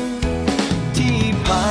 น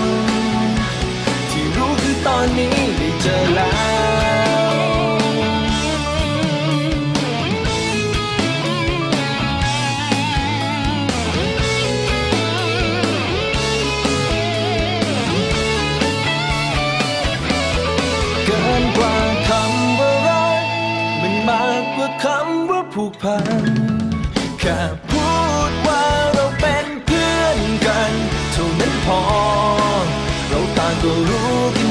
ที่รู้คื อนนี้ได้เจอแล้วเกินกว่าคำว่ารักมันมากกว่าคำว่าผูกพันแค่พูดว่าเราเป็นเพื่อนกัน เท่านั้นพอ เราต่างก็รู้กัน